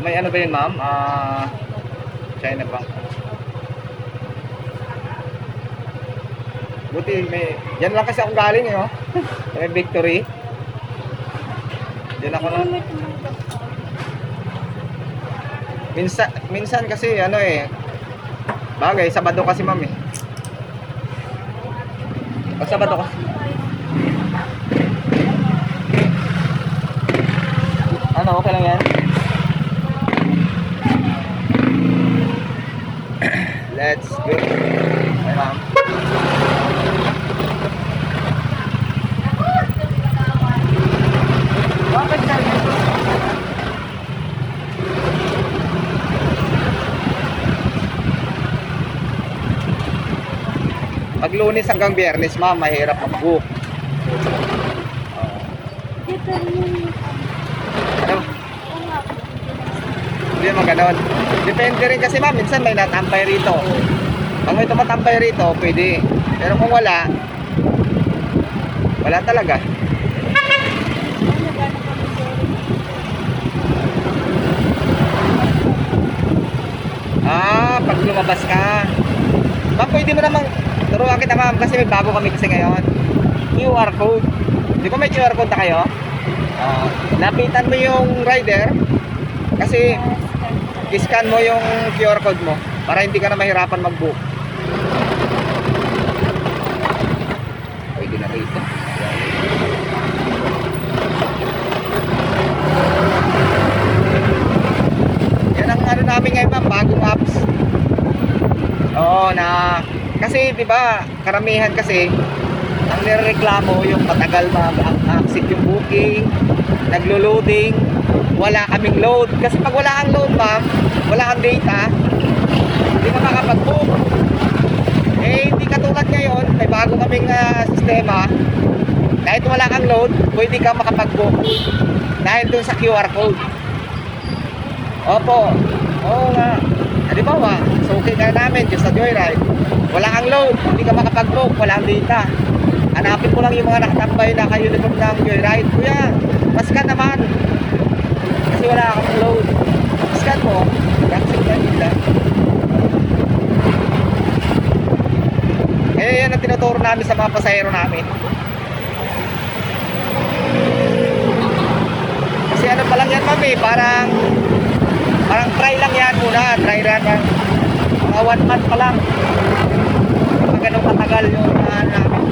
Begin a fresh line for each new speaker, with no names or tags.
May ano ba yun, ma'am? Ah, China Bank. Buti may... Yan lang kasi ako galing eh, oh. May victory. Yan ako na. Minsan, minsan kasi ano eh. Bagay, Sabado kasi ma'am eh. Pag Sabado kasi. Ano, okay lang yan? Pag lunes hanggang biyernes, ma'am, mahirap mag-book.
Dito yung
Ano? Hindi naman ganon. Depende rin kasi ma'am, minsan may natambay rito. Pag may tumatambay rito, pwede. Pero kung wala, wala talaga. Ah, pag lumabas ka. Ma'am, pwede mo namang turuan kita ma'am kasi may bago kami kasi ngayon. QR code. Di ba may QR code na kayo? Ah, lapitan mo yung rider kasi scan mo yung QR code mo para hindi ka na mahirapan mag-book. Pwede na rito. Yan ang ano namin ngayon ma'am, bagong apps. Oo, na kasi 'di ba, karamihan kasi ang nireklamo yung matagal mag-accept yung booking, naglo-loading, wala kaming load. Kasi pag wala kang load, ma'am, wala kang data, hindi ka makapag-book. Eh, hindi katulad ngayon, may bago kaming ah, sistema. Kahit wala kang load, pwede ka makapag-book. Dahil dun sa QR code. Opo. Oo nga. Halimbawa, okay ka namin just sa Joyride. Wala kang load, hindi ka makapag-book, wala kang data. Hanapin mo lang yung mga nakatambay na kayo uniform ng Joyride. Kuya, paskan naman. Kasi wala kang load. Paskan mo, accept ka nila. Eh, yan ang tinuturo namin sa mga pasahero namin. Kasi ano pa lang yan, mami, parang Parang try lang yan muna, try lang yan. Mga one month pa lang. Ganun katagal yung uh, namin.